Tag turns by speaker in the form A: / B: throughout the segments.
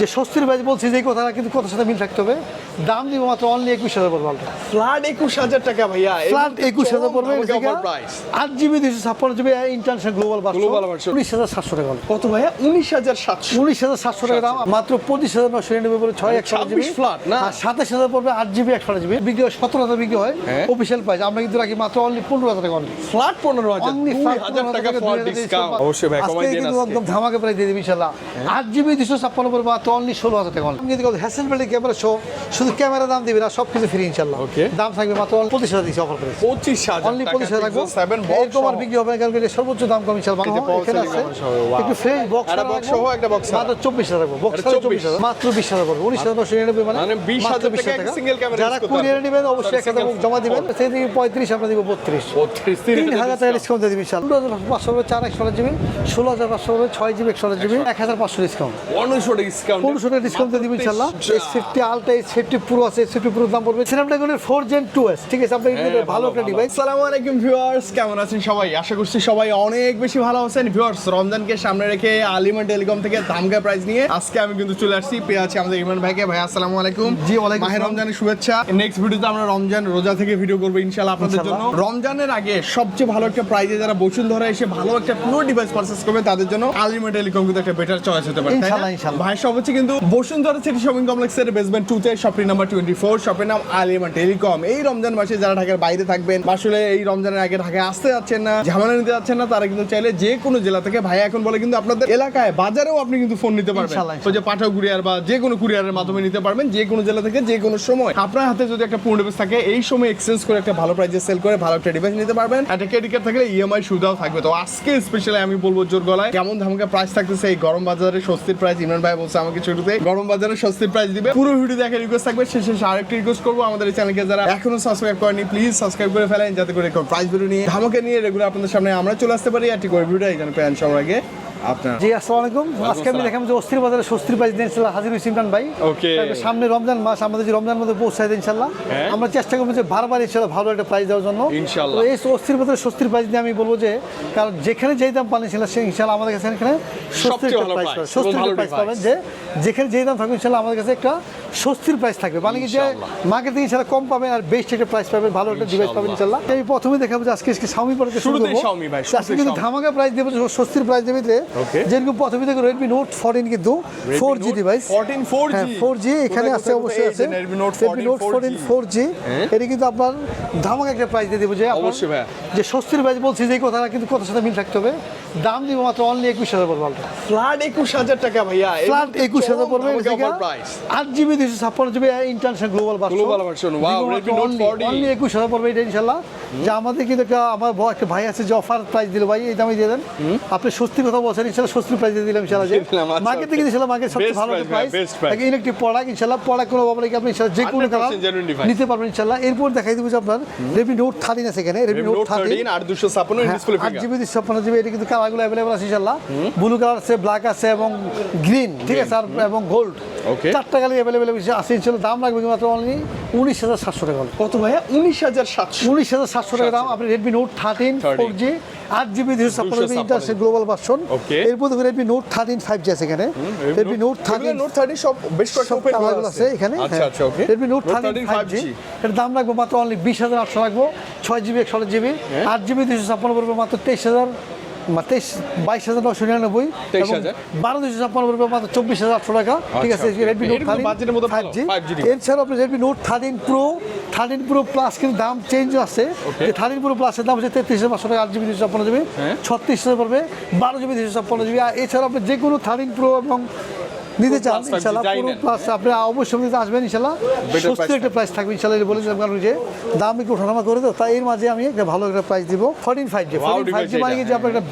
A: যে স্বস্তির প্রাইস বলছি যে কথাটা কিন্তু কথার সাথে মিল থাকতে হবে। দাম দিব মাত্র অনলি একুশ হাজার পড়বে মালটা।
B: ফ্ল্যাট একুশ হাজার টাকা ভাইয়া।
A: ফ্ল্যাট একুশ হাজার পড়বে আট জিবি দুইশো ছাপ্পান্ন GB international global
B: Global version।
A: উনিশ হাজার সাতশো টাকা।
B: কত ভাইয়া? উনিশ হাজার সাতশো।
A: উনিশ হাজার সাতশো টাকা দাম মাত্র পঁচিশ হাজার নশো নিরানব্বই বলে ছয় একশো জিবি
B: 26 flat, না?
A: আর সাতাশ হাজার পড়বে আট জিবি একশো জিবি বিক্রি হয় সতেরো হাজার বিক্রি হয়
B: হ্যাঁ।
A: অফিসিয়াল প্রাইস আমরা কিন্তু রাখি মাত্র অনলি পনেরো হাজার টাকা অনলি
B: ফ্ল্যাট পনেরো হাজার
A: অনলি
B: হাজার টাকা অবশ্যই ভাই কমাই
A: কিন্তু একদম ধামাকে প্রাইস দিয়ে দিবি ইনশাল্লাহ আট জিবি দুশো ছাপ্পান্ন পড়বে মাত্র অনলি ষোলো হাজার টাকা অনলি কিন্তু হ্যাসেল বেল্টের ক্যামেরা শো শুধু ক্যামেরা দাম দিবি না সব কিছু ফ্রি ইনশাল্লাহ
B: Okay.
A: দাম থাকবে মাত্র পঁচিশ হাজার দিচ্ছি অফার করে
B: পঁচিশ হাজার
A: অনলি পঁচিশ হাজার এরকম আর বিক্রি হবে কারণ এটা সর্বোচ্চ দাম কম ইনশাল্লাহ এখানে আছে
B: সহ.
A: একটু ফ্রেশ বক্স
B: box সহ, একটা ছাড়া।
A: মাত্র চব্বিশ হাজার রাখব বক্স চব্বিশ হাজার মাত্র বিশ হাজার পড়বে উনিশ হাজার নশো নিরানব্বই মানে
B: মানে 20,000
A: মাত্র 20,000
B: টাকা
A: টাকা।
B: single camera
A: যারা কুরিয়ারে। নেবেন অবশ্যই একটা
B: single
A: জমা দিবেন সেই থেকে পঁয়ত্রিশ আমরা দিব বত্রিশ
B: বত্রিশ
A: তিন হাজার টাকা ডিসকাউন্ট দিয়ে দিবি ইনশাল্লাহ পনেরো হাজার পাঁচশো চার একশো জিবি ষোলো হাজার পাঁচশো ছয় জিবি একশো জিবি এক হাজার পাঁচশো ডিসকাউন্ট
B: পনেরোশো ডিসকাউন্ট
A: পনেরোশো টাকা ডিসকাউন্ট দিয়ে ইনশাল্লাহ S fifty ultra S fifty pro আছে এস ফিফটি প্রো দাম পড়বে। স্ন্যাপড্রাগনের ফোর জেন টু এস ঠিক আছে? আপনার কিন্তু ভালো একটা ডিভাইস
B: আসসালামু আলাইকুম ভিউয়ার্স কেমন আছেন সবাই? আশা করছি সবাই অনেক বেশি ভালো আছেন। ভিউয়ার্স রমজানকে সামনে রেখে আলিমান টেলিকম থেকে দামকা প্রাইস নিয়ে আজকে আমি কিন্তু চলে আসছি। পেয়ে আছি আমাদের ইমরান ভাইকে। ভাই আসসালামু আলাইকুম।
A: জি, ওয়ালাইকুম
B: মাহে রমজানের শুভেচ্ছা। নেক্সট ভিডিওতে আমরা রমজান রোজা থেকে ভিডিও করব ইনশাআল্লাহ আপনাদের জন্য। রমজানের আগে সবচেয়ে ভালো একটা প্রাইজে যারা বসুন্ধরা এসে ভালো একটা পুরো ডিভাইস পারচেস করবে তাদের জন্য আলিমান টেলিকম কিন্তু একটা বেটার চয়েস হতে পারে
A: ইনশাআল্লাহ, ইনশাআল্লাহ।
B: ভাই সব হচ্ছে কিন্তু বসুন্ধরা সিটি শপিং কমপ্লেক্সের বেসমেন্ট টু তে শপিং নাম্বার টোয়েন্টি ফোর শপের নাম আলিমা টেলিকম এই রমজান মাসে যারা ঢাকার বাইরে থাকবেন আসলে এই রমজানের আগে ঢাকায় আসতে যাচ্ছেন না ঝামেলা নিতে যাচ্ছেন না তারা কিন্তু চাইলে যে কোনো জেলা থেকে ভাই এখন বলে কিন্তু আপনাদের এলাকায় বাজারেও আপনি কিন্তু ফোন নিতে পারবেন। তো যে পাঠাও কুরিয়ার বা যে কোনো কুরিয়ারের মাধ্যমে নিতে পারবেন যে কোনো জেলা থেকে যে কোনো সময়। আপনার হাতে যদি একটা পূর্ণ ডিভাইস থাকে এই সময় এক্সচেঞ্জ করে একটা ভালো প্রাইসে সেল করে ভালো একটা ডিভাইস নিতে পারবেন। একটা ক্রেডিট কার্ড থাকলে ইএমআই সুবিধাও থাকবে। তো আজকে স্পেশালি আমি বলব জোর গলায় কেমন ধামকা প্রাইস থাকতেছে এই গরম বাজারে স্বস্তির প্রাইস ইমরান ভাই বলছে আমাকে শুরুতে গরম বাজারে স্বস্তির প্রাইস দিবে। পুরো ভিডিও দেখে রিকোয়েস্ট থাকবে, শেষে আরেকটি রিকোয়েস্ট করব। আমাদের এই চ্যানেলকে যারা এখনও সাবস্ক্রাইব করেনি প্লিজ সাবস্ক্রাইব করে ফেলেন, যাতে করে প্রাইস ভিডিও নিয়ে ধামাকে নিয়ে রেগুলার আপনাদের সামনে আমরা চলে আসতে পারি। আর ঠিক ভিডিও এখানে প্যান সবার আগে। আপনার
A: জি আসসালামু আলাইকুম আজকে আমি। দেখাম যে অস্থির বাজারে স্বস্তির প্রাইস দিয়ে ইনশাল্লাহ হাজির হয়েছি ইমরান ভাই. সামনে রমজান মাস আমাদের যে রমজান মধ্যে পৌঁছায় দেয় ইনশাল্লাহ
B: হ্যাঁ।
A: আমরা চেষ্টা করব যে বারবার ইনশাল্লাহ ভালো একটা প্রাইস দেওয়ার জন্য
B: ইনশাল্লাহ।
A: এই অস্থির বাজারে স্বস্তির প্রাইস দিয়ে আমি বলব যে কারণ যেখানে যেই দাম পান ইনশাল্লাহ সে ইনশাল্লাহ আমাদের কাছে এখানে স্বস্তির প্রাইস পাবেন স্বস্তির প্রাইস পাবেন যে যেখানে যেই দাম থাকবে ইনশাল্লাহ আমাদের কাছে একটা স্বস্তির প্রাইস থাকবে মানে কি যে। মার্কেট থেকে ইনশাল্লাহ কম পাবেন আর বেস্ট একটা প্রাইস পাবেন ভালো একটা ডিভাইস পাবেন ইনশাল্লাহ আমি প্রথমে দেখাবো যে আজকে আজকে শাওমি পরে শুরু করব আজকে কিন্তু ধামাকা প্রাইস দেবো স্বস্তির প্রাইস দেবে. যেরকম প্রথমে থেকে রেডমি নোট ফোরটিন কিন্তু four G device
B: 14 4G
A: four G এখানে আছে অবশ্যই আছে। Redmi note fourteen four G এটি কিন্তু আপনার ধামাকা একটা প্রাইস দিয়ে দেবো যে
B: অবশ্যই
A: যে স্বস্তির প্রাইস বলছি যে কথাটা কিন্তু কথার সাথে মিল থাকতে হবে। দাম দিব মাত্র অনলি একুশ হাজার পড়বে মালটা।
B: ফ্ল্যাট একুশ হাজার টাকা ভাইয়া।
A: ফ্ল্যাট একুশ হাজার পড়বে আট জিবি দুশো ছাপ্পান্ন GB international global
B: Note 40
A: only একুশ হাজার পড়বে এটা ইনশাল্লাহ। যে আমাদের কিন্তু একটা আমার একটা ভাই আছে যে অফার প্রাইস দিল ভাই এই দামে দিয়ে দেন। আপনি স্বস্তির কথা বলছেন ইনশাল্লাহ স্বস্তির প্রাইস দিয়ে দিলাম ইনশাল্লাহ
B: দিলাম, আচ্ছা,
A: মার্কেট. থেকে ইনশাল্লাহ মার্কেট সবচেয়ে ভালো প্রাইস ইলেকট্রিক প্রোডাক্ট ইনশাল্লাহ প্রোডাক্ট কোনো কি আপনি ইনশাল্লাহ যে কোনো কালার নিতে পারবেন ইনশাল্লাহ। এরপর দেখাই দেবো যে আপনার রেডমি নোট থার্টিন আছে এখানে। রেডমি নোট থার্টিন
B: আর দুশো ছাপ্পান্ন ডিসপ্লে
A: আট জিবি দুশো ছাপ্পান্ন জিবি এটা কিন্তু কালারগুলো অ্যাভেলেবল আছে ইনশাল্লাহ ব্লু কালার আছে ব্ল্যাক আছে এবং গ্রিন ঠিক আছে? আর এবং গোল্ড. চারটা কালার অ্যাভেলেবল আছে ইনশাল্লাহ দাম লাগবে মাত্র অনলি উনিশ হাজার সাতশো টাকা
B: কত ভাইয়া? উনিশ হাজার সাতশো।
A: উনিশ হাজার সাতশো টাকা দাম। আপনি Redmi note thirteen
B: 13
A: four G আট জিবি দুশো ছাপ্পান্ন জিবি
B: 256
A: গ্লোবাল ভার্সন. এরপর দেখুন Redmi note thirteen five G আছে এখানে। Redmi note thirteen
B: note thirty সব বেশ কয়েকটা
A: আছে। এখানে।
B: আচ্ছা আচ্ছা okay
A: Redmi note thirteen five G এর দাম রাখব মাত্র অনলি বিশ হাজার আটশো রাখব ছয় জিবি একশো জিবি
B: হ্যাঁ।
A: আট জিবি দুশো ছাপ্পান্ন পড়বে মাত্র তেইশ হাজার। তেইশ বাইশ হাজার নশো নিরানব্বই
B: 23,000
A: বারো দুশো ছাপ্পান্ন পড়বে মাত্র চব্বিশ হাজার আটশো টাকা। ঠিক আছে
B: আচ্ছা,
A: রেডমি নোট
B: মধ্যে
A: ফাইভ জি
B: 5G
A: এছাড়াও আপনি Redmi note thirteen pro thirteen pro plus কিন্তু দাম চেঞ্জ আছে।
B: Okay.
A: থার্টিন প্রো প্লাসের দাম হচ্ছে তেত্রিশ হাজার পাঁচশো টাকা আট জিবি দুশো ছাপ্পান্ন জিবি
B: হ্যাঁ।
A: ছত্রিশ হাজার পড়বে বারো জিবি দুশো ছাপ্পান্ন জিবি। আর এছাড়া আপনি যে কোনো থার্টিন প্রো এবং নিতে চান
B: plus 5G
A: ইনশাল্লাহ পুরো প্লাস আপনি অবশ্যই নিতে আসবেন ইনশাল্লাহ।
B: সুস্থ
A: একটা প্রাইস থাকবে ইনশাল্লাহ বলে দিলাম কারণ যে দাম একটু ওঠানামা করে তো তাই এর মাঝে আমি একটা ভালো একটা প্রাইস দিব। Fourteen five G fourteen five G মানে যে আপনার একটা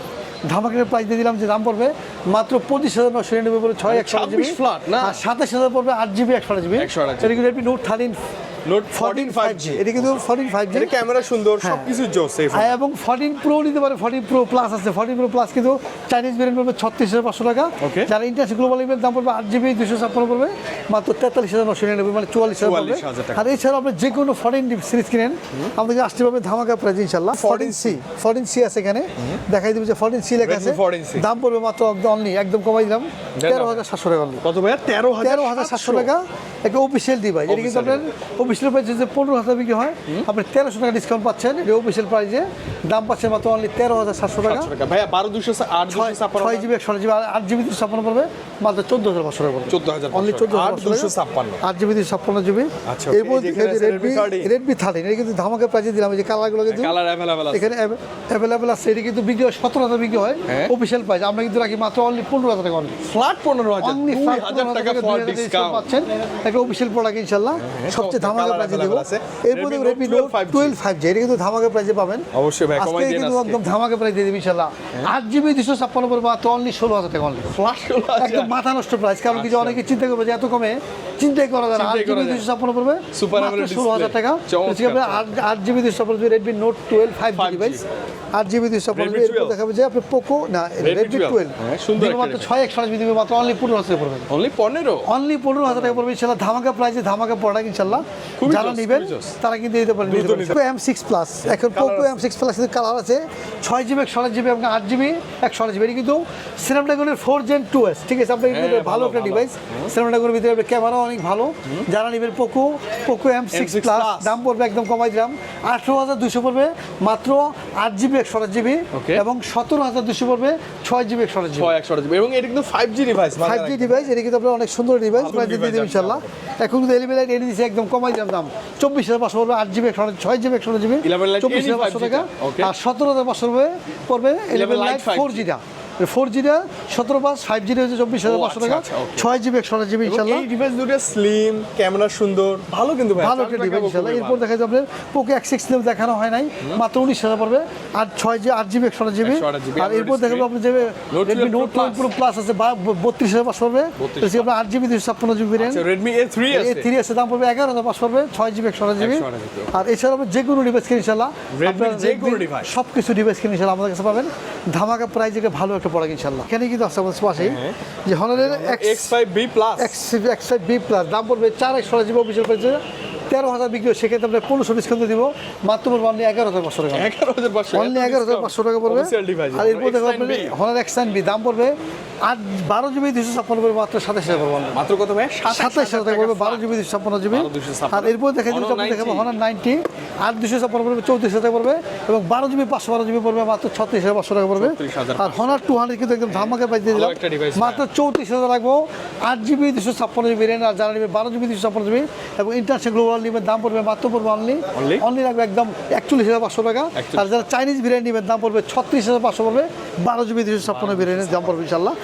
A: ধামাকের প্রাইস দিয়ে দিলাম যে দাম পড়বে। মাত্র পঁচিশ হাজার নশো নিরানব্বই বলে ছয় একশো জিবি।
B: 26 flat, না?
A: আর সাতাশ হাজার পড়বে আট জিবি একশো জিবি।
B: 128
A: এটা কিন্তু Redmi note thirteen
B: note
A: fourteen five G এটা কিন্তু ফোরটিন ফাইভ জি
B: ক্যামেরা সুন্দর
A: হ্যাঁ।
B: সবকিছু জোস
A: হ্যাঁ এবং ফোরটিন প্রো নিতে পারে ফোরটিন প্রো প্লাস আছে। ফোরটিন প্রো প্লাস কিন্তু চাইনিজ ভেরিয়েন্ট পড়বে ছত্রিশ হাজার পাঁচশো টাকা. যারা ইন্টারন্যাশনাল গ্লোবাল ইভেন্ট দাম পড়বে আট জিবি দুশো ছাপ্পান্ন পড়বে। মাত্র তেতাল্লিশ হাজার নশো নিরানব্বই মানে চুয়াল্লিশ হাজার পড়বে।
B: 44,000 টাকা।
A: আর এছাড়া আপনি যে কোনো ফরেন সিরিজ কিনেন আমাদেরকে আসতে পারবে ধামাকা প্রাইজ ইনশাল্লাহ ফোরটিন সি ফোরটিন সি আছে এখানে। দেখাই দেবে যে ফোরটিন সি লেখা আছে।
B: Redmi 14C
A: দাম পড়বে মাত্র অনলি একদম কমাই দিলাম। তেরো হাজার সাতশো টাকা only।
B: কত তেরো
A: তেরো হাজার সাতশো টাকা একটা অফিসিয়াল ডিভাইস এটা কিন্তু আপনার অফিসিয়াল প্রাইস যে পনেরো হাজার বিক্রি হয়। আপনি তেরোশো টাকা ডিসকাউন্ট পাচ্ছেন। এটা অফিসিয়াল প্রাইসে দাম পাচ্ছেন মাত্র অনলি তেরো হাজার সাতশো টাকা।
B: বারো দুশো আট
A: ছয় জিবি একশো জিবি আট জিবি দুশো ছাপ্পান্ন পড়বে। মাত্র চোদ্দ হাজার পাঁচশো টাকা পড়বে।
B: 14,500
A: অনলি চোদ্দ
B: আট দুশো ছাপ্পান্ন।
A: আট জিবি দুশো ছাপ্পান্ন জিবি
B: আচ্ছা, এই
A: রেডমি রেডমি থার্টিন এটা কিন্তু ধামাকে প্রাইসে দিলাম। এই যে কালারগুলো কিন্তু
B: কালার অ্যাভেলেবেল আছে।
A: এখানে অ্যাভেলেবেল আছে। এটা কিন্তু বিক্রি হয় সতেরো হাজার বিক্রি হয়।
B: হ্যাঁ।
A: অফিসিয়াল প্রাইস আমরা কিন্তু রাখি মাত্র অনলি পনেরো হাজার টাকা অনলি
B: ফ্ল্যাট পনেরো হাজার।
A: অনলি
B: দুই হাজার টাকা ফর ডিসকাউন্ট
A: পাচ্ছেন। একটা অফিসিয়াল প্রোডাক্ট ইনশাল্লাহ সবচেয়ে ধামাকা প্রাইসে দেবো। এরপর
B: Redmi
A: Redmi
B: Note
A: note
B: 12 5G
A: twelve five G এটা কিন্তু ধামাকা প্রাইসে পাবেন।
B: অবশ্যই ভাই,
A: আজকে কিন্তু একদম ধামাকা প্রাইস দিয়ে দেবে ইনশাল্লাহ আট জিবি দুশো ছাপ্পান্ন পড়বে মাত্র অনলি ষোলো হাজার টাকা অনলি
B: ফ্ল্যাট
A: একদম মাথা নষ্ট প্রাইস কারণ কিছু অনেকে চিন্তা করবে যে এত কমে। চিন্তাই করা যায় না। আট জিবি দুশো ছাপ্পান্ন পড়বে ষোলো হাজার টাকা। আট জিবি দুশো ছাপ্পান্ন Redmi note twelve five G device আট জিবি দুশো ছাপ্পান্ন
B: Redmi
A: এরপর
B: 12
A: দেখাবে যে আপনি পোকো না রেডমি টুয়েলভ
B: সুন্দর
A: মাত্র ছয় একশো জিবি মাত্র অনলি পনেরো হাজার পড়বে
B: অনলি পনেরো?
A: অনলি পনেরো হাজার টাকা পড়বে ইনশাল্লাহ ধামাকা প্রাইসে ধামাকা প্রোডাক্ট ইনশাল্লাহ যারা নেবেন তারা কিন্তু দিতে পারেন পোকো এম সিক্স প্লাস এখন পোকো এম সিক্স প্লাস কিন্তু কালার আছে। ছয় জিবি একশো জিবি এবং আট জিবি একশো জিবি এটা কিন্তু স্ন্যাপড্রাগনের ফোর জেন টু এস ঠিক আছে আপনার কিন্তু
B: হ্যাঁ,
A: ভালো একটা। ডিভাইস স্ন্যাপড্রাগনের ভিতরে ক্যামেরা অনেক ভালো। যারা নেবেন Poco Poco M six plus দাম পড়বে একদম কমাই দিলাম। আঠেরো হাজার দুশো পড়বে মাত্র আট জিবি একশো জিবি এবং সতেরো হাজার দুশো পড়বে ছয় জিবি একশো জিবি।
B: ছয় একশো জিবি। এবং এটা কিন্তু five G device
A: five G device এটা কিন্তু আপনার অনেক সুন্দর ডিভাইস প্রাইস দিয়ে দেবেন ইনশাল্লাহ এখন কিন্তু এলিভেন লাইট এনে দিয়েছে একদম কমাই দিলাম দাম। চব্বিশ হাজার পাঁচশো পড়বে আট জিবি একশো ছয় জিবি একশো জিবি।
B: 11
A: চব্বিশ হাজার পাঁচশো টাকা। আর সতেরো হাজার পাঁচশো পড়বে পড়বে এলেভেন লাইট
B: 5G
A: ফোর জিটা ফোর জিটা সতেরো পাঁচ ফাইভ জিটা হচ্ছে চব্বিশ হাজার পাঁচশো
B: আচ্ছা,
A: টাকা।
B: আচ্ছা,
A: ছয় জিবি একশো জিবি ইনশাল্লাহ।
B: এই ডিভাইস দুটো স্লিম ক্যামেরা সুন্দর ভালো কিন্তু
A: ভালো একটা ডিভাইস ইনশাল্লাহ। এরপর দেখা যাবে আপনার পোকো এক্স সিক্স দেখানো হয় নাই মাত্র উনিশ হাজার পড়বে। আর ছয় জি আট জিবি একশো জিবি আর এরপর আপনি যে
B: Note
A: Redmi note
B: Pro
A: twelve pro plus আছে বত্রিশ হাজার পাঁচশো পড়বে।
B: 32
A: তো সে আপনার আট জিবি দুশো ছাপ্পান্ন জিবি
B: রেডমি এ থ্রি আছে।
A: থ্রি আছে দাম পড়বে এগারো হাজার পাঁচশো পড়বে ছয় জিবি একশো জিবি আর এছাড়া আপনি যে কোনো ডিভাইস কিনে ইনশাল্লাহ
B: কোনো
A: সব কিছু ডিভাইস কিনে ইনশাল্লাহ আমাদের কাছে পাবেন। ধামাকা একটা ভালো একটা প্রোডাক্ট ইনশাল্লাহ। এখানে কিন্তু আছে আমাদের পাশেই যে হনারের
B: X five B plus
A: X five B plus দাম পড়বে চার একশো তেরো হাজার বিক্রি হয়, সেক্ষেত্রে আপনার পনেরোশো ডিসকাউন্ট দিব। মাত্র পড়বে অনলি এগারো হাজার পাঁচশো টাকা।
B: এগারো হাজার পাঁচশো
A: অনলি এগারো হাজার পাঁচশো টাকা পড়বে। আর এরপর দেখো
B: X9B
A: আপনার হনার এক্স বি দাম পড়বে আট বারো জিবি দুশো ছাপ্পান্ন পড়বে মাত্র সাতাশ হাজার পড়বে।
B: মাত্র কত ভাই?
A: সাতাশ হাজার টাকা পড়বে বারো জিবি দুশো ছাপ্পান্ন জিবি আর এরপর দেখা যাবে আপনি দেখাবো হনার নাইনটি আট দুশো ছাপ্পান্ন পড়বে চৌত্রিশ হাজার টাকা পড়বে এবং বারো জিবি পাঁচশো বারো জিবি পড়বে মাত্র ছত্রিশ হাজার পাঁচশো টাকা পড়বে। আর হনার টু হান্ড্রেড কিন্তু একদম ধামাকে পাই দিয়ে দিলাম। মাত্র চৌত্রিশ হাজার রাখব আট জিবি দুশো ছাপ্পান্ন জিবি রেন আর যারা নেবে বারো জিবি দুশো ছাপ্পান্ন জিবি এবং ইন্টারন্যাশনাল গ্লোবাল নিবেন দাম পড়বে মাত্র পড়বে অনলি? অনলি রাখবে একদম একচল্লিশ হাজার পাঁচশো টাকা। আর যারা চাইনিজ বিরিয়ানি নেবেন দাম পড়বে ছত্রিশ হাজার পাঁচশো পড়বে। বারো জিবি দুশো ছাপ্পান্ন বিরিয়ানির দাম পড়বে ইনশাল্লাহ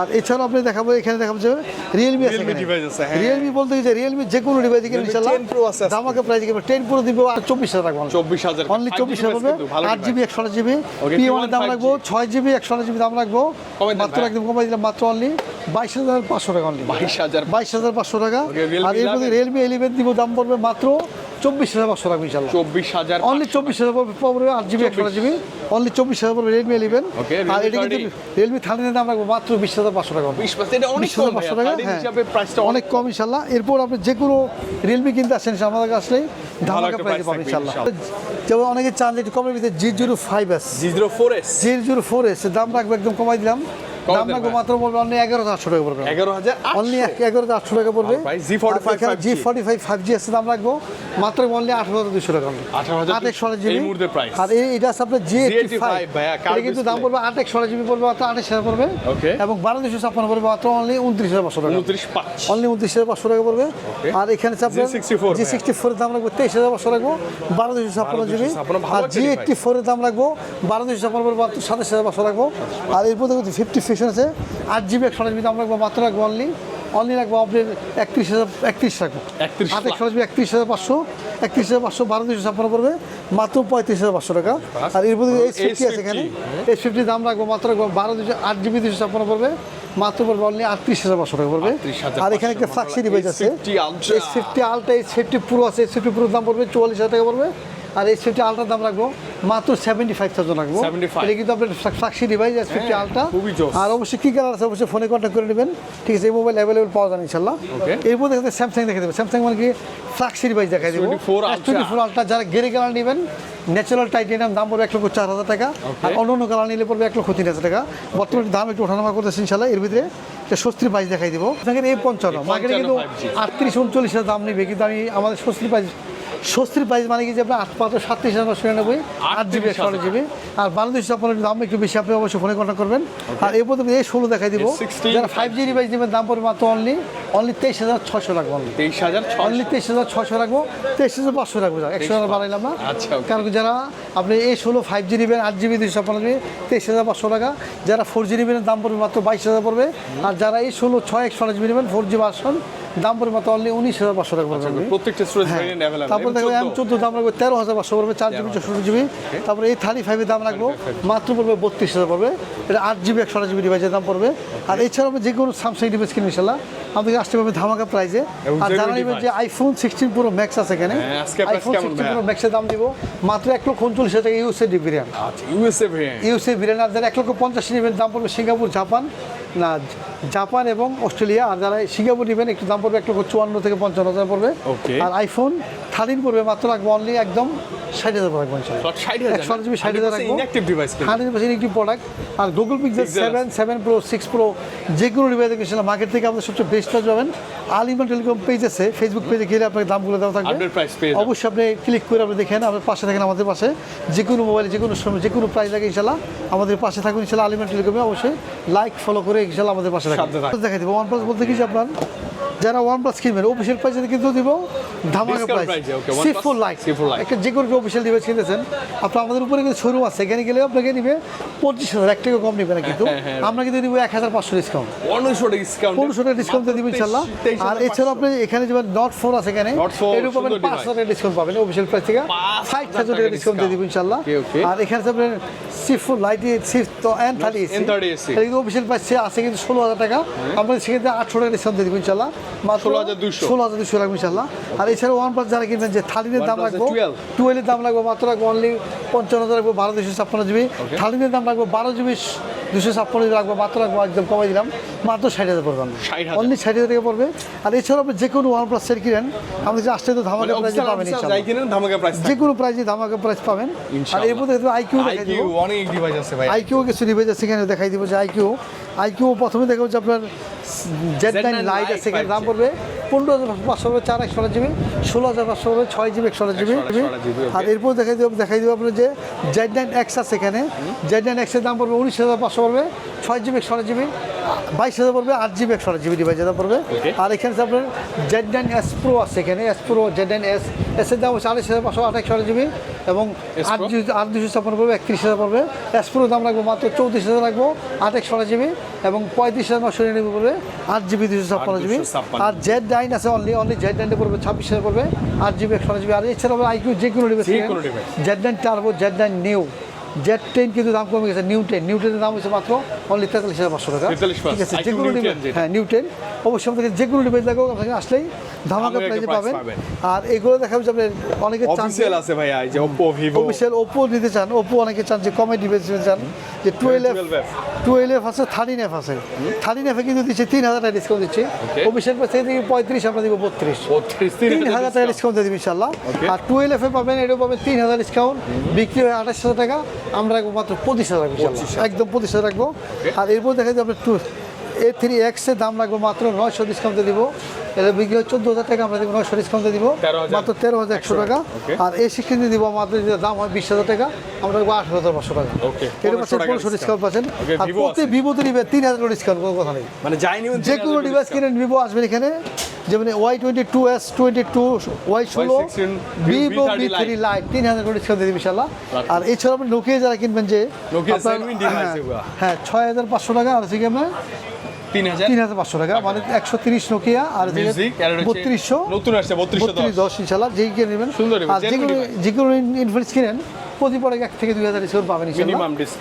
A: আর এছাড়াও আপনি দেখাবো এখানে দেখাবো যে রিয়েলমি আছে
B: আছে, হ্যাঁ।
A: রিয়েলমি বলতে যে রিয়েলমি যে কোনো ডিভাইস কিনে ইনশাল্লাহ
B: 10 Pro আছে আজকে।
A: দামাকে প্রাইস কিনবে টেন প্রো দিব আর চব্বিশ হাজার রাখব
B: চব্বিশ হাজার
A: অনলি চব্বিশ হাজার পড়বে আট জিবি একশো জিবি। পি
B: P1
A: ওয়ানের দাম রাখব ছয় জিবি একশো জিবি দাম রাখব। মাত্র একদম কমাই দিলাম মাত্র অনলি বাইশ হাজার পাঁচশো টাকা অনলি
B: বাইশ হাজার
A: বাইশ হাজার পাঁচশো টাকা। আর এরপরে
B: 11
A: রিয়েলমি ইলেভেন দিব দাম পড়বে মাত্র চব্বিশ হাজার পাঁচশো টাকা ইনশাল্লাহ
B: চব্বিশ হাজার
A: অনলি চব্বিশ হাজার পড়বে আট জিবি একশো জিবি। অনলি চব্বিশ হাজার পড়বে রিয়েলমি ইলেভেন আর এটা কিন্তু
B: 30
A: রিয়েলমি থার্টিনের দাম রাখব মাত্র বিশ হাজার পাঁচশো টাকা
B: বিশ
A: হাজার পাঁচশো টাকা হ্যাঁ।
B: প্রাইসটা
A: অনেক কম ইনশাল্লাহ এরপর আপনি যে কোনো রিয়েলমি কিনতে আসেন আমাদের কাছে আসলেই ধামাকা প্রাইসে পাবেন ইনশাল্লাহ যেমন অনেকে চান যে একটু কমের ভিতরে G zero five S.
B: G zero four S.
A: G zero four S দাম রাখব একদম কমাই দিলাম। দাম
B: দেন
A: মাত্র পড়বে অনলি এগারো আটশো টাকা পড়বে।
B: এগারো হাজার
A: অনলি এগারো আটশো টাকা পড়বে।
B: আর ভাই, Z45
A: Z forty five five G আছে দাম রাখব মাত্র অনলি আঠারো হাজার দুশো টাকা only।
B: 18,200
A: আট একশো জিবি।
B: এই মুহূর্তে price।
A: আর এটা আছে আপনার জি এইটটি
B: 85
A: ফাইভ কিন্তু দাম পড়বে আট একশো জিবি পড়বে মাত্র আঠাশ হাজার পড়বে। এবং বারো দুশো ছাপ্পান্ন পড়বে মাত্র অনলি উনত্রিশ হাজার পাঁচশো টাকা। অনলি উনত্রিশ হাজার পাঁচশো টাকা পড়বে। আর এখানে আপনার জি সিক্সটি ফোরের দাম রাখব তেইশ হাজার পাঁচশো রাখব বারো দুশো ছাপ্পান্ন জিবি। আর জি। এইটটি ফোরের দাম রাখব বারো দুশো ছাপ্পান্ন পড়বে মাত্র সাতাশ হাজার পাঁচশো রাখব আর এরপর দেখো ফিফটি ফিকশন আছে। আট জিবি একশো জিবি দাম রাখব মাত্র রাখব অনলি অনলি রাখব আপনার একত্রিশ হাজার একত্রিশ রাখব।
B: 31
A: আট একশো জিবি একত্রিশ হাজার পাঁচশো একত্রিশ হাজার পাঁচশো বারো দুশো ছাপ্পান্ন পড়বে মাত্র পঁয়ত্রিশ হাজার পাঁচশো টাকা। আর এর এরপর এইচ ফিফটি আছে এখানে। এইচ ফিফটি দাম রাখব মাত্র রাখব বারো দুশো আট জিবি দুশো ছাপ্পান্ন পড়বে মাত্র পড়বে অনলি আটত্রিশ হাজার পাঁচশো টাকা পড়বে। আর এখানে একটা ফ্লাক্সি ডিভাইস আছে।
B: S50 Ultra।
A: S fifty ultra S fifty pro আছে এস ফিফটি প্রোর দাম পড়বে চুয়াল্লিশ হাজার টাকা পড়বে। আর এই ফিফটি আলট্রার দাম রাখব মাত্র সেভেন্টি ফাইভ থাউজেন্ড রাখব।
B: 75
A: এটা কিন্তু আপনার flagship device S fifty ultra আর অবশ্যই কী কালার আছে অবশ্যই ফোনে কন্ট্যাক্ট করে নেবেন। ঠিক আছে এই মোবাইল অ্যাভেলেবল পাওয়া যায় ইনশাল্লাহ. এরপর দেখতে স্যামসাং দেখে দেবে। স্যামসাং মানে কি? ফ্লাক্সি ডিভাইস দেখাই দেবো।
B: S24 Ultra।
A: Twenty four ultra যারা গেরে কালার নেবেন ন্যাচারাল টাইটেনিয়াম দাম পড়বে এক লক্ষ চার হাজার টাকা। আর অন্য অন্য কালার নিলে পড়বে এক লক্ষ তিন হাজার টাকা। বর্তমানে দাম একটু ওঠানামা করতেছে ইনশাল্লাহ এর ভিতরে একটা স্বস্তির প্রাইস দেখাই দিব। এই পঞ্চান্ন। মার্কেটে কিন্তু
B: 5G
A: আটত্রিশ উনচল্লিশ হাজার দাম নেবে কিন্তু আমি আমাদের স্বস্তির প্রাইস স্বস্তির প্রাইস মানে কি যে আপনার আট পাঁচশো সাতত্রিশ হাজার নশো নিরানব্বই আট জিবি আট জিবি আর বাংলাদেশ আপনার দাম একটু বেশি আপনি অবশ্যই ফোনে কন্ট্যাক্ট করবেন। আর এই পর্যন্ত এই ষোলো দেখাই দিব।
B: S16
A: যারা ফাইভ জি ডিভাইস নেবেন দাম পড়বে মাত্র অনলি অনলি তেইশ হাজার ছশো রাখব অনলি
B: তেইশ হাজার
A: অনলি তেইশ হাজার ছশো রাখব তেইশ হাজার পাঁচশো রাখব একশো হাজার বাড়াইলাম না।
B: আচ্ছা.
A: কারণ যারা আপনি এই ষোলো ফাইভ জি নেবেন আট জিবি দুশো জিবি তেইশ হাজার পাঁচশো টাকা। যারা ফোর জি নেবেন দাম পড়বে মাত্র বাইশ হাজার পড়বে। আর যারা এই ষোলো ছয় একশো জিবি নেবেন ফোর জি ভার্সন দাম পড়বে মাত্র অনলি উনিশ হাজার পাঁচশো টাকা পড়বে
B: প্রত্যেকটা স্টোরেজ
A: হ্যাঁ। তারপর দেখো এম চোদ্দ। দাম রাখব তেরো হাজার পাঁচশো পড়বে চার জিবি চৌষট্টি জিবি তারপরে এই থার্টি ফাইভের দাম রাখব মাত্র পড়বে বত্রিশ হাজার পড়বে। এটা আট জিবি একশো জিবি ডিভাইসের দাম পড়বে। আর এছাড়াও যে কোনো স্যামসাং ডিভাইস কিনে ইনশাল্লাহ। আমাদেরকে আসতে পারবে ধামাকা
B: প্রাইজে
A: আর নেবেন যে আইফোন সিক্সটিন প্রো ম্যাক্স আছে এখানে। IPhone sixteen? পুরো ম্যাক্সের দাম দিব মাত্র এক লক্ষ উনচল্লিশ হাজার টাকা ইউএসএ ডি ভেরিয়েন্ট
B: আচ্ছা ইউএসএ ভেরিয়েন্ট
A: ইউএসএ ভেরিয়েন্ট আর যারা এক লক্ষ পঞ্চাশ নেবেন দাম পড়বে সিঙ্গাপুর জাপান। না জাপান এবং অস্ট্রেলিয়া আর যারা সিঙ্গাপুর নেবেন একটু দাম পড়বে এক লক্ষ চুয়ান্ন থেকে পঞ্চান্ন হাজার পড়বে। আর আইফোন থার্টিন পড়বে মাত্র রাখব অনলি একদম ষাট হাজার রাখব একশো জিবি ষাট হাজার রাখব হান্ড্রেড পার্সেন্ট একটি প্রোডাক্ট আর Google Pixel seven seven pro six pro যে কোনো ডিভাইস থেকে মার্কেট থেকে আমাদের সবচেয়ে বেস্ট প্রাইস পাবেন। আলিমান টেলিকম পেজ আছে ফেসবুক পেজে গেলে আপনাকে দামগুলো দেওয়া থাকবে। অবশ্যই আপনি ক্লিক করে আপনি দেখেন আপনার পাশে থাকেন আমাদের পাশে। যে কোনো মোবাইলে যে কোনো সময় যে কোনো প্রাইস লাগে ইনশাল্লাহ আমাদের পাশে থাকুন ইনশাল্লাহ আলিমান টেলিকমে অবশ্যই লাইক ফলো করে ইনশাল্লাহ আমাদের পাশে দেখাই। দিব। ওয়ান প্লাস বলতে কি আপনার? যারা ওয়ান প্লাস কিনবেন অফিসিয়াল প্রাইসে কিন্তু দিব ধামাকা প্রাইস
B: price এ, okay,
A: সি ফোর লাইক একটা যে কোনো অফিসিয়াল ডিভাইস কিনতেছেন আপনার আমাদের উপরে কিন্তু শোরুম আছে এখানে গেলে আপনাকে নিবে পঁচিশ হাজার এক টাকা কম নিবে না কিন্তু।
B: হ্যাঁ, হ্যাঁ।
A: আমরা কিন্তু দিব এক হাজার পাঁচশো ডিসকাউন্ট
B: পনেরোশো ডিসকাউন্ট
A: পনেরোশো টাকা ডিসকাউন্ট দিব ইনশাল্লাহ। আর এছাড়াও আপনি এখানে যেমন নট ফোর আছে এখানে এর উপরে পাঁচ হাজার ডিসকাউন্ট পাবেন অফিসিয়াল প্রাইস থেকে।
B: 5,000
A: ফাইভ থাউজেন্ড টাকা ডিসকাউন্ট দিয়ে দিব ইনশাল্লাহ. আর এখানে আপনার সি ফোর লাইট সি তো N thirty AC
B: N30 AC
A: এটা অফিসিয়াল প্রাইস আছে কিন্তু ষোলো হাজার টাকা। আমরা সেক্ষেত্রে আটশো টাকা ডিসকাউন্ট দিয়ে দিব ইনশাল্লাহ। মাত্র
B: 16,200
A: ষোলো হাজার দুশো রাখব ইনশাল্লাহ আর এছাড়া ওয়ান প্লাস যারা কিনবেন যে থার্টিনের দাম
B: OnePlus
A: রাখব
B: 12
A: টুয়েলভের দাম রাখব মাত্র রাখব অনলি পঞ্চান্ন হাজার রাখব বারো দুশো ছাপ্পান্ন জিবি। থার্টিনের দাম লাগবে বারো জিবি দুশো ছাপ্পান্ন রাখব মাত্র রাখব একদম কমাই দিলাম। মাত্র ষাট হাজার পড়বে
B: 60,000
A: অনলি ষাট হাজার টাকা পড়বে। আর এছাড়াও আপনি যে কোনো ওয়ান প্লাস সেট কিনেন আমাদের যে আসতে তো ধামাকা প্রাইজে পাবেন যে কোনো প্রাইজে ধামাকা প্রাইস পাবেন। আর এর মধ্যে আইকিউ দেখাই
B: আইকিউ
A: দিব।
B: অনেক ডিভাইস আছে ভাই।
A: আইকিউ কিছু ডিভাইস আছে সেখানে দেখাই দিব যে আইকিউ আইকিউ প্রথমে দেখা যে আপনার জেড নাইন
B: Z9
A: লাইট আছে এখানে দাম পড়বে পনেরো হাজার পাঁচশো হবে চার একশো জিবি ষোলো হাজার পাঁচশো হবে ছয় জিবি একশো জিবি।
B: 128 GB, okay.
A: আর এরপর দেখাই দিব দেখাই দেবো আপনার যে জেড নাইন এক্স আছে এখানে। জেড নাইন এক্সের দাম পড়বে উনিশ হাজার পাঁচশো পড়বে ছয় জিবি একশো জিবি বাইশ হাজার পড়বে আট জিবি একশো জিবি ডিভাইস দাম পড়বে। আর এখানে আপনার জেড নাইন এস প্রো আছে এখানে S pro Z nine S এসের দাম হচ্ছে আড়াইশ হাজার পাঁচশো আট একশো জিবি। এবং আট? আট দুশো ছাপ্পান্ন পড়বে একত্রিশ হাজার পড়বে। এসপ্রো দাম রাখব মাত্র চৌত্রিশ হাজার রাখব আট এক একশো জিবি এবং পঁয়ত্রিশ হাজার নশো নিরানব্বই পড়বে আট জিবি দুশো ছাপ্পান্ন জিবি। আর জেড ডাইন আছে অনলি অনলি জেড নাইনটা পড়বে ছাব্বিশ হাজার পড়বে আট জিবি একশো জিবি। আর এছাড়াও আইকিউ যে কোনো device. Z nine turbo Z nine new Z ten কিন্তু দাম কমে গেছে নিউ টেন নিউ টেনের দাম হচ্ছে মাত্র অনলি তেতাল্লিশ হাজার পাঁচশো টাকা। ঠিক আছে যে কোনো
B: New 10
A: ডিভাইস হ্যাঁ নিউ টেন অবশ্যই আপনাকে যে কোনো ডিভাইস লাগাও আপনাকে আসলেই ধামাকা প্রাইজে পাবেন। আর এগুলো দেখা যাচ্ছে আপনার অনেকে চান যে-
B: অফিসিয়াল আছে ভাই যে Oppo Vivo
A: অফিসিয়াল ওপো নিতে চান ওপো অনেকে চান যে কমে ডিভাইস নিতে চান যে twelve F
B: 12F
A: twelve F আছে থার্টিন এফ আছে। থার্টিন এফে কিন্তু দিচ্ছে তিন হাজার টাকা ডিসকাউন্ট দিচ্ছে. অফিসিয়াল প্রাইস থেকে পঁয়ত্রিশ আমরা দিব বত্রিশ।
B: 32
A: তিন হাজার টাকা ডিসকাউন্ট দিয়ে দিবি ইনশাল্লাহ আর টুয়েলভ এফে পাবেন এটাও পাবেন তিন হাজার ডিসকাউন্ট বিক্রি হয় আঠাশ হাজার টাকা। আমরা রাখব মাত্র পঁচিশ হাজার রাখব একদম পঁচিশ হাজার রাখব। আর এরপর দেখা যাবে আপনার টু এ থ্রি এক্সের দাম রাখব মাত্র নয়শো ডিসকাউন্টে দিব। এটা বিক্রি হয় চোদ্দ হাজার টাকা আমরা নয়শো ডিসকাউন্টে দিব। মাত্র তেরো হাজার একশো টাকা। আর এই শিক্ষিত দিব আমাদের যে দাম হয় বিশ হাজার টাকা আমরা রাখব আট হাজার পাঁচশো টাকা। এটা পাচ্ছেন পনেরোশো ডিসকাউন্ট পাচ্ছেন। আর প্রতি। ভিভোতে নিবে তিন হাজার ডিসকাউন্ট কোনো কথা নেই।
B: মানে যাই নিবেন
A: যে কোনো ডিভাইস কিনেন ভিভো আসবেন এখানে। যেমন Y twenty two S twenty two Y ষোলো
B: Y16,
A: Vivo
B: V30
A: B three lite তিন হাজার করে ডিসকাউন্ট দিয়ে দিবি ইনশাল্লাহ আর এছাড়া আপনি নোকিয়া যারা কিনবেন যে হ্যাঁ, হ্যাঁ ছয় হাজার পাঁচশো টাকা আর আপনার
B: তিন হাজার।
A: পাঁচশো টাকা মানে একশো তিরিশ নোকিয়া আর বত্রিশশো
B: নতুন আসছে বত্রিশশো
A: দশ। ইনশাল্লাহ যেই কিনে নেবেন।
B: সুন্দর
A: যে কোনো ইনফ্লুয়েন্স কিনেন প্রতি প্রোডাক্ট এক থেকে দুই হাজার ডিসকাউন্ট পাবেন।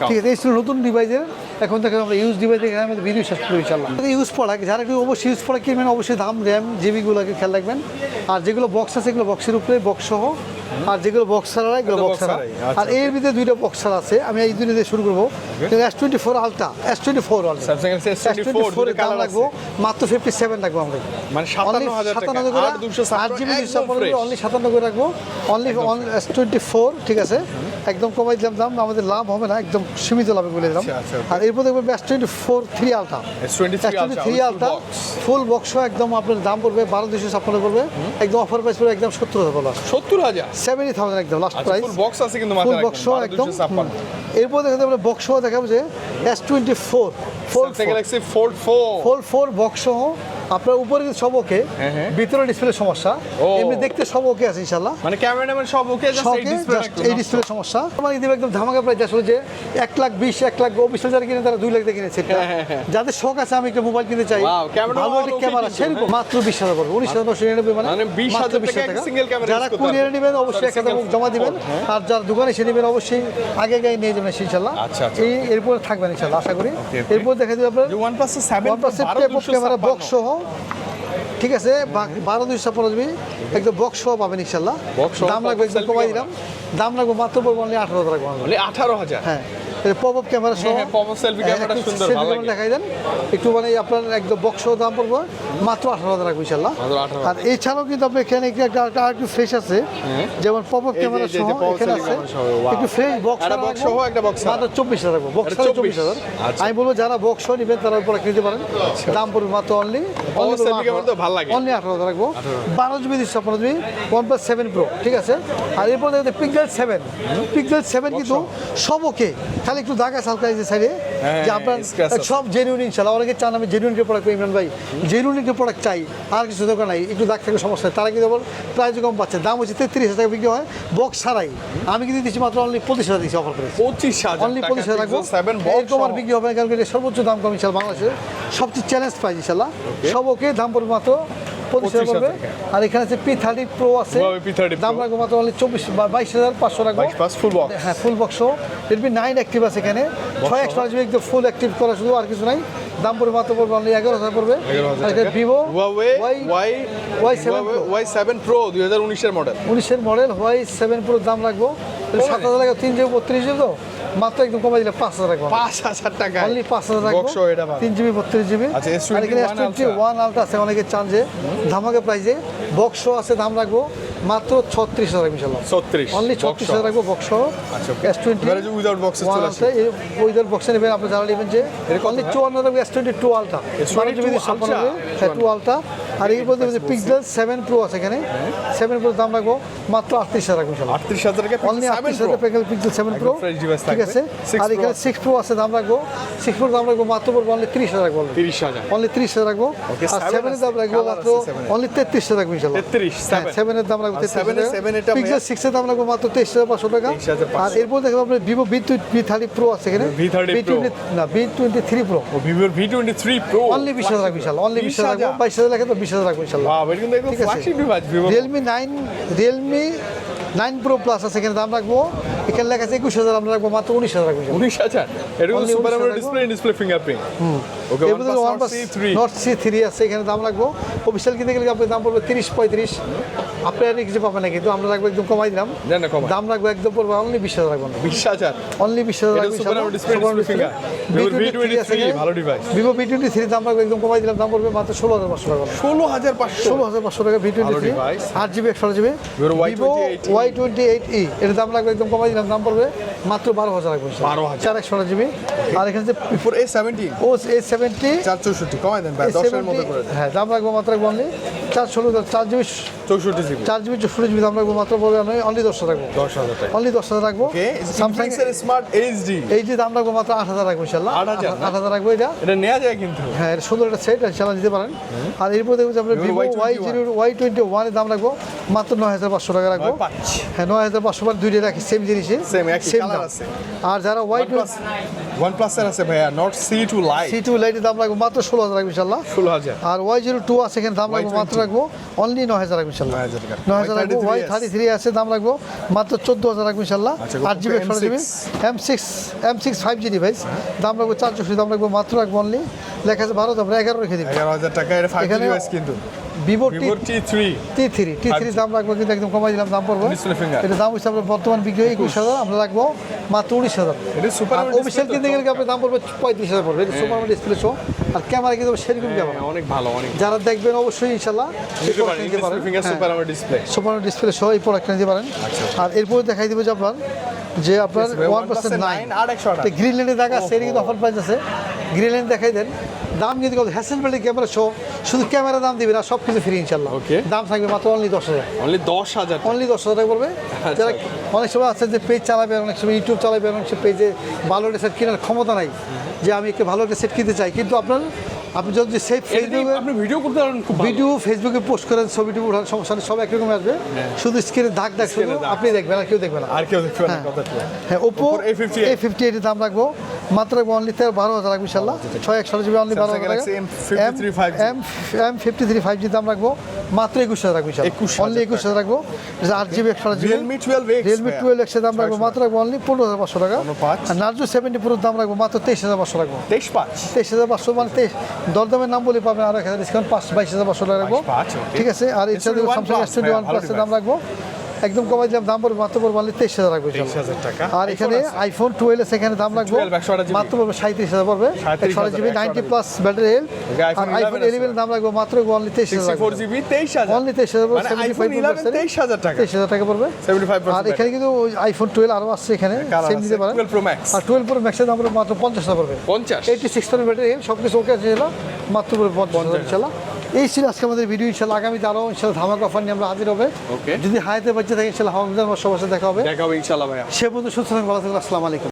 A: ঠিক আছে এই ছিল নতুন ডিভাইসের এখন আমরা ইউজ ডিভাইস দেখে আমাদের ভিডিও শেষ করব ইনশাল্লাহ। ইউজ প্রোডাক্ট যারা একটু অবশ্যই ইউজ প্রোডাক্ট কিনবেন অবশ্যই দাম র্যাম জিবিগুলোকে খেয়াল রাখবেন। আর যেগুলো বক্স আছে এগুলো বক্সের উপরে বক্স সহ আর যেগুলো বক্সার এগুলো
B: বক্সার ছাড়াই, আচ্ছা,
A: আর এর ভিতরে দুইটা বক্সার আছে আমি এই দুই দিয়ে শুরু করব। S twenty four ultra S twenty four four দাম
B: কালার
A: রাখব মাত্র ফিফটি সেভেন রাখব আমরা।
B: মানে
A: অনলি
B: 57000 টাকা।
A: সাতান্ন হাজার
B: আর 200
A: আট জিবি অনলি সাতান্ন করে রাখব। Only on S twenty four ঠিক আছে? একদম কমাই দিলাম দাম আমাদের লাভ হবে না একদম সীমিত লাভে বলে দিলাম।
B: আচ্ছা, আচ্ছা, okay।
A: আর এরপর দেখব S twenty four three
B: S23 Ultra,
A: three
B: box।
A: Full box একদম আপনার দাম পড়বে বারো দুশো ছাপ্পান্ন পড়বে। একদম অফার প্রাইস পড়বে একদম সত্তর হাজার পড়বে
B: সত্তর হাজার?
A: সেভেন্টি থাউজেন্ড একদম লাস্ট
B: আচ্ছা
A: প্রাইস
B: বক্স আছে কিন্তু
A: ফুল বক্স একদম এরপর দেখাতে আমরা বক্স দেখাবো যে S twenty four four
B: 4
A: four four box আপনার উপরে সব ওকে
B: হ্যাঁ, হ্যাঁ।
A: ভিতরে ডিসপ্লে সমস্যা। এমনি দেখতে সব ওকে আছে ইনশাল্লাহ
B: মানে ক্যামেরাম্যান সব ওকে এই ডিসপ্লে
A: সমস্যা। আমার ঈদের একদম ধামাকা প্রাইস আসলে যে এক লাখ বিশ এক লাখ বিশ হাজার কিনে তারা দুই লাখ দিয়ে কিনেছে এটা। যাদের শখ আছে আমি একটা মোবাইল কিনতে চাই। ভালো একটা ক্যামেরা সেরকম। মাত্র বিশ হাজার পড়বে উনিশ হাজার নশো নিরানব্বই মানে
B: মানে 20,000
A: মাত্র 20,000
B: টাকা
A: যারা কুরিয়ারে নেবেন অবশ্যই এক হাজার জমা দিবেন। আর যারা দোকানে এসে নেবেন অবশ্যই আগে আগে নিয়ে যাবেন ইনশাল্লাহ
B: আচ্ছা, আচ্ছা।
A: এই এরপর থাকবেন ইনশাল্লাহ আশা করি. এরপর দেখা যাবে আপনার
B: যে OnePlus 7
A: one of camera box সহ ঠিক আছে বারো দুই আসবি একদম বক্স পাবেন ইনশাল্লাহ। দাম লাগবে একদম কমাই দিলাম। দাম লাগবে মাত্র পড়ব অনলি আঠারো হাজার রাখব
B: হাজার। 18000
A: হ্যাঁ। পপ আপ ক্যামেরা সহ
B: হ্যাঁ, হ্যাঁ, selfie
A: হ্যাঁ,
B: সুন্দর, ভালো লাগে।
A: দেখাই দেন। একটু মানে আপনার একদম বক্স দাম পড়ব। মাত্র আঠারো হাজার রাখব ইনশাল্লাহ আর এছাড়াও কিন্তু আপনি এখানে একটু একটা ফ্রেশ আছে। যেমন পপ আপ ক্যামেরা সহ এখানে আছে। একটু ফ্রেশ বক্স
B: box সহ, একটা ছাড়া।
A: মাত্র চব্বিশ হাজার রাখব। বক্স
B: এটা
A: চব্বিশ হাজার।
B: আচ্ছা।
A: আমি বলব যারা বক্স নেবেন তারা উপরে কিনতে পারেন। দাম পড়বে মাত্র অনলি
B: Pop-up selfie তো ভালো লাগে।
A: অনলি আঠারো হাজার রাখব। বারো জিবি দুশো ছাপ্পান্ন GB OnePlus seven pro ঠিক আছে? আর এরপর দেখতে পিক্সেল সেভেন পিক্সেল সেভেন কিন্তু সব ওকে খালি একটু দাগ আছে হালকা যে সাইডে
B: হ্যাঁ,
A: যে আপনার সব জেনুইন ইনশাল্লাহ অনেকে চান আমি জেনুইন কে প্রোডাক্ট ইমরান ভাই। জেনুইন কে প্রোডাক্ট চাই আর কিছু দোকান নাই। একটু দাগ থাকলে সমস্যা। তারা কিন্তু আবার প্রাইস কম পাচ্ছে। দাম হচ্ছে তেত্রিশ হাজার টাকা বিক্রি হয়। বক্স ছাড়াই। আমি কিন্তু দিচ্ছি মাত্র অনলি পঁচিশ হাজার দিচ্ছি অফার করে
B: 25000
A: অনলি পঁচিশ হাজার রাখব।
B: 7 বক্স
A: এরকম আর বিক্রি হবে না। কারণ এটা সর্বোচ্চ দাম কম ইনশাল্লাহ বাংলাদেশে সবচেয়ে চ্যালেঞ্জ প্রাইস ইনশাল্লাহ সব ওকে দাম পড়বে মাত্র পঁচিশ হাজার পড়বে আর এখানে আছে পি থার্টি প্রো আছে।
B: Huawei P30
A: দাম। রাখব মাত্র অনলি চব্বিশ বাইশ হাজার পাঁচশো রাখব।
B: ফুল বক্স
A: হ্যাঁ full box Redmi nine active আছে এখানে। ছয় একশো একদম ফুল অ্যাক্টিভ করা শুধু আর কিছু নাই। দাম পড়বে মাত্র পড়বে অনলি এগারো হাজার পড়বে।
B: 11,000
A: আর এখানে
B: টাকা।
A: Vivo
B: Huawei
A: Y
B: Y
A: Y seven
B: Y7 Pro 2019 এর মডেল
A: উনিশের মডেল ওয়াই সেভেন প্রো দাম রাখব। সাত হাজার তিন জিবি বত্রিশ জিবি তো? মাত্র একদম কমাই দিলে পাঁচ হাজার রাখব।
B: 5000 টাকা।
A: অনলি পাঁচ হাজার
B: বক্স ভালো
A: তিন জিবি বত্রিশ জিবি
B: আচ্ছা, S21
A: আর এখানে এস টোয়েন্টি ওয়ান আলট্রা আছে অনেকে চান যে ধামাকে প্রাইজে বক্স আছে দাম রাখব মাত্র ছত্রিশ হাজার ইনশাল্লাহ।
B: 36
A: অনলি ছত্রিশ। হাজার রাখব বক্স। এস টোয়েন্টি
B: চলে আসে।
A: ওইদের বক্সে নেবেন আপনি যারা নেবেন যে অনলি চুয়ান্ন রাখব S twenty two ultra
B: S22 Ultra?
A: Two ultra আর এই বলতে যে পিক্সেল সেভেন প্রো আছে এখানে। সেভেন প্রো দাম রাখব মাত্র আটত্রিশ হাজার রাখব ইনশাল্লাহ
B: 38000 টাকা
A: অনলি আটত্রিশ হাজার পিক্সেল পিক্সেল সেভেন প্রো ঠিক আছে? আর এখানে সিক্স প্রো আছে দাম রাখব। সিক্স প্রো দাম রাখব মাত্র পড়ব অনলি তিরিশ হাজার রাখব
B: 30000
A: অনলি তিরিশ হাজার রাখব। আর সেভেনের দাম রাখব মাত্র। অনলি তেত্রিশ হাজার রাখব ইনশাল্লাহ
B: 33,
A: হ্যাঁ, সেভেনের দাম রাখব তেত্রিশ হাজার। পিক্সেল? সিক্সের দাম রাখব মাত্র তেইশ হাজার পাঁচশো টাকা। আর এরপর দেখব আপনার Vivo V V thirty pro আছে এখানে।
B: V30 Pro।
A: না বি টোয়েন্টি থ্রি প্রো
B: ও Vivo V23 Pro
A: অনলি বিশ হাজার ইনশাল্লাহ অনলি বিশ হাজার বাইশ হাজার তো বিশ হাজার রাখব ইনশাল্লাহ। Realme nine Realme nine pro plus আছে এখানে দাম রাখব। এখানে লেখা আছে একুশ হাজার আমরা রাখব মাত্র উনিশ হাজার রাখব
B: উনিশ হাজার? কিন্তু super AMOLED display display fingerprint okay OnePlus C3
A: Nord C three আছে এখানে দাম রাখব। অফিসিয়াল কিনতে গেলে আপনার দাম পড়বে? তিরিশ পঁয়ত্রিশ। আপনি আর কিছু পাবেন না কিন্তু আমরা রাখব একদম কমাই দিলাম।
B: কমাই।
A: দাম রাখব একদম পড়বে অনলি বিশ হাজার রাখব
B: 20000
A: অনলি বিশ হাজার
B: V23 ভালো device।
A: Vivo V twenty three দাম রাখব একদম কমাই দিলাম দাম পড়বে মাত্র ষোলো হাজার পাঁচশো টাকা।
B: 16500
A: ষোলো হাজার পাঁচশো টাকা ভি টোয়েন্টি থ্রি আট জিবি একশো GB. Vivo Y twenty eight E এর দাম রাখব একদম কমাই দিলাম দাম পড়বে মাত্র বারো হাজার রাখব
B: 12,000
A: চার একশো জিবি। আর এখানে যে
B: উপর A17
A: ও এ সেভেন্টি
B: 464 কমাই দেন ভাই 10 এর মতো করে দেন।
A: হ্যাঁ দাম রাখব মাত্র রাখব অনলি চার ষোলো চার জিবি
B: 64 জিবি।
A: চার জিবি ষোলো জিবি দাম রাখব মাত্র পড়বে অনলি দশ হাজার রাখব।
B: 10000 টাকা।
A: অনলি দশ হাজার রাখব। স্যামসাং
B: স্যামসাং এর স্মার্ট এইচডি
A: এই দাম রাখব মাত্র আট হাজার রাখব ইনশাল্লাহ
B: 8,000 না?
A: আট হাজার রাখব এটা।
B: এটা নেওয়া যায় কিন্তু।
A: হ্যাঁ এটা সুন্দর একটা সেট ইনশাল্লাহ দিতে পারেন। আর এরপর দেখব আমরা Vivo Y zero Y twenty ওয়ানের দাম রাখব মাত্র নয় হাজার পাঁচশো টাকা রাখব। হ্যাঁ নয় হাজার পাঁচশো বার দুইটা রাখি সেম দাম। আর যারা
B: ওয়ান প্লাসের আছে ভাইয়া Nord C two lite
A: C two লাইটের দাম রাখব মাত্র ষোলো হাজার রাখব ইনশাল্লাহ
B: ষোলো হাজার।
A: আর ওয়াই জিরো টু আছে এখানে দাম রাখব মাত্র রাখব অনলি নয় হাজার রাখব ইনশাল্লাহ
B: 9,000
A: নয় হাজার রাখব ওয়াই থার্টি থ্রি আছে দাম রাখব। মাত্র চোদ্দ হাজার রাখব ইনশাল্লাহ। আট জিবি
B: M6
A: একশো GB M six M six five G device দাম রাখব চারশো দাম রাখব মাত্র রাখব অনলি লেখা আছে বারো দাম এগারো রেখে দিবি।
B: এগারো হাজার টাকা
A: এখানে
B: কিন্তু।
A: Vivo T
B: three
A: T three T three দাম রাখব কিন্তু একদম কমাই দিলাম দাম পড়ব। এটা দাম হিসাবে বর্তমান বিক্রি হয় একুশ। হাজার আমরা রাখব মাত্র উনিশ হাজার। অফিসিয়াল কিনতে গেলে আপনার দাম পড়বে পঁয়ত্রিশ হাজার পড়বে? এটা সুপার ডিসপ্লে শো আর ক্যামেরা কিন্তু সেরকম ক্যামেরা
B: অনেক ভালো অনেক
A: যারা দেখবেন অবশ্যই ইনশাল্লাহ
B: সুপার ডিসপ্লে
A: সহ এই প্রোডাক্টটা নিতে পারেন। আর এরপরে দেখাই দেবো যে আপনার যে আপনার ওয়ান পার্সেন্ট নাইন গ্রিন ল্যান্ডে দেখা আছে কিন্তু অফার প্রাইস আছে। গ্রিন ল্যান্ড দেখাই দেন। দাম যদি হ্যাসেল বেল্টের ক্যামেরা শো শুধু ক্যামেরা দাম দিবে না সব কিছু ফ্রি ইনশাল্লাহ।
B: ওকে
A: দাম থাকবে মাত্র অনলি দশ হাজার।
B: অনলি দশ হাজার
A: অনলি দশ হাজার টাকা পড়বে যারা অনেক সময় আছে যে পেজ চালাবে অনেক সময় ইউটিউব চালাবে অনেক সময় পেজে ভালো একটা সেট কেনার ক্ষমতা নাই যে আমি একটু ভালো একটা সেট কিনতে চাই কিন্তু আপনার আপনি যদি সেই ফেসবুকে
B: আপনি ভিডিও করতে পারেন খুব
A: ভিডিও ফেসবুকে পোস্ট করেন ছবি টবি উঠান সমস্যা সব একরকম আসবে। শুধু স্ক্রিনে দাগ দাগ শুধু
B: এ।
A: আপনি দেখবেন আর কেউ দেখবে না।
B: আর কেউ দেখবে না
A: হ্যাঁ। হ্যাঁ ওপো
B: Oppo A58
A: এ ফিফটি এইটের দাম রাখব। মাত্র রাখব অনলি তেরো বারো হাজার রাখব ইনশাল্লাহ ছয় একশো জিবি অনলি বারো হাজার
B: Galaxy M53 5G
A: M M fifty three five G দাম রাখব। মাত্র একুশ হাজার রাখব
B: 21,000
A: অনলি একুশ হাজার রাখব। আট জিবি একশো GB
B: Realme 12X
A: Realme twelve এক্সের দাম রাখব। মাত্র রাখব অনলি পনেরো হাজার পাঁচশো টাকা। আর নার্জো সেভেন্টি প্রোর দাম রাখব। মাত্র তেইশ হাজার পাঁচশো রাখব
B: তেইশ পাঁচ।
A: তেইশ হাজার পাঁচশো মানে তেইশ। দরদামের নাম বলে পাবেন আর এক হাজার ডিসকাউন্ট পাঁচ বাইশ হাজার পাঁচশো টাকা রাখব. ঠিক আছে আর এছাড়া সাথে
B: S21
A: Samsung S twenty one প্লাসের দাম রাখব। একদম কমাই দিলাম দাম পড়বে মাত্র পড়বে অনলি তেইশ হাজার রাখব
B: তেইশ হাজার টাকা।
A: আর এখানে আইফোন টুয়েলভ এখানে দাম রাখব
B: 12 128 GB
A: মাত্র পড়বে সাঁত্রিশ হাজার পড়বে।
B: 37,000
A: একশো GB ninety plus battery
B: Okay,
A: আর আইফোন ইলেভেন দাম রাখব মাত্র অনলি তেইশ হাজার
B: 64 জিবি তেইশ হাজার।
A: অনলি তেইশ হাজার
B: মানে তেইশ হাজার টাকা।
A: তেইশ হাজার টাকা পড়বে। আর এখানে কিন্তু আইফোন টুয়েলভ আরও আসছে এখানে সেম দিতে পারেন।
B: 12 Pro Max।
A: আর টুয়েলভ প্রো ম্যাক্সের দাম পড়বে মাত্র পঞ্চাশ হাজার পড়বে।
B: পঞ্চাশ।
A: এইটি সিক্স ব্যাটারি সব কিছু ওকে আছে মাত্র করে পঞ্চাশ হাজার এই ছিল আজকে আমাদের ভিডিও ইনশাল্লাহ আগামীতে আরও ইনশাল্লাহ ধামাকা অফার নিয়ে আমরা হাজির হবে।
B: ওকে
A: যদি হাইতে বাচ্চা থাকে ইনশাল্লাহ হামাদের সবার সাথে দেখা হবে।
B: দেখা হবে ইনশাল্লাহ ভাইয়া।
A: সে পর্যন্ত সুস্থ থাকুন ভালো থাকুন আসসালামু আলাইকুম।